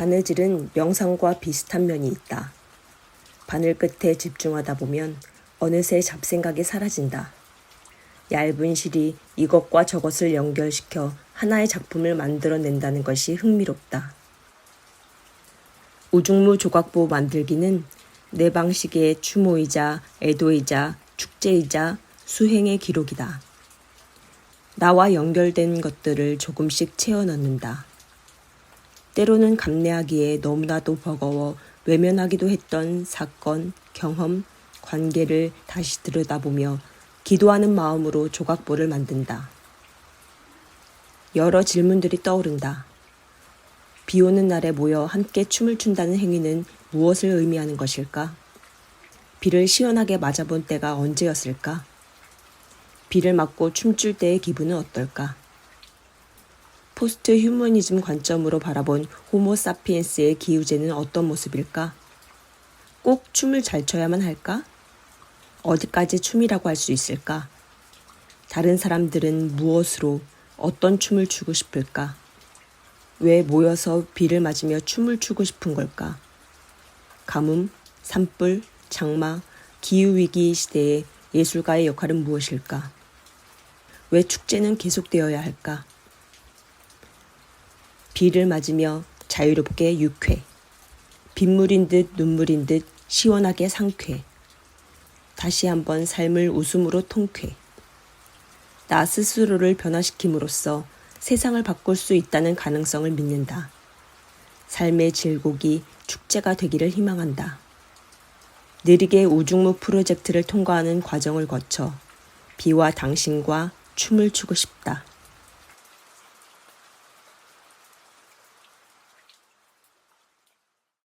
바느질은 명상과 비슷한 면이 있다. 바늘 끝에 집중하다 보면 어느새 잡생각이 사라진다. 얇은 실이 이것과 저것을 연결시켜 하나의 작품을 만들어낸다는 것이 흥미롭다. 우중무 조각보 만들기는 내 방식의 추모이자 애도이자 축제이자 수행의 기록이다. 나와 연결된 것들을 조금씩 채워 넣는다. 때로는 감내하기에 너무나도 버거워 외면하기도 했던 사건, 경험, 관계를 다시 들여다보며 기도하는 마음으로 조각보를 만든다. 여러 질문들이 떠오른다. 비 오는 날에 모여 함께 춤을 춘다는 행위는 무엇을 의미하는 것일까? 비를 시원하게 맞아본 때가 언제였을까? 비를 맞고 춤출 때의 기분은 어떨까? 포스트 휴머니즘 관점으로 바라본 호모 사피엔스의 기우제는 어떤 모습일까? 꼭 춤을 잘 춰야만 할까? 어디까지 춤이라고 할 수 있을까? 다른 사람들은 무엇으로 어떤 춤을 추고 싶을까? 왜 모여서 비를 맞으며 춤을 추고 싶은 걸까? 가뭄, 산불, 장마, 기후위기 시대에 예술가의 역할은 무엇일까? 왜 축제는 계속되어야 할까? 비를 맞으며 자유롭게 유쾌. 빗물인 듯 눈물인 듯 시원하게 상쾌. 다시 한번 삶을 웃음으로 통쾌. 나 스스로를 변화시킴으로써 세상을 바꿀 수 있다는 가능성을 믿는다. 삶의 질곡이 축제가 되기를 희망한다. 느리게 우중무 프로젝트를 통과하는 과정을 거쳐 비와 당신과 춤을 추고 싶다.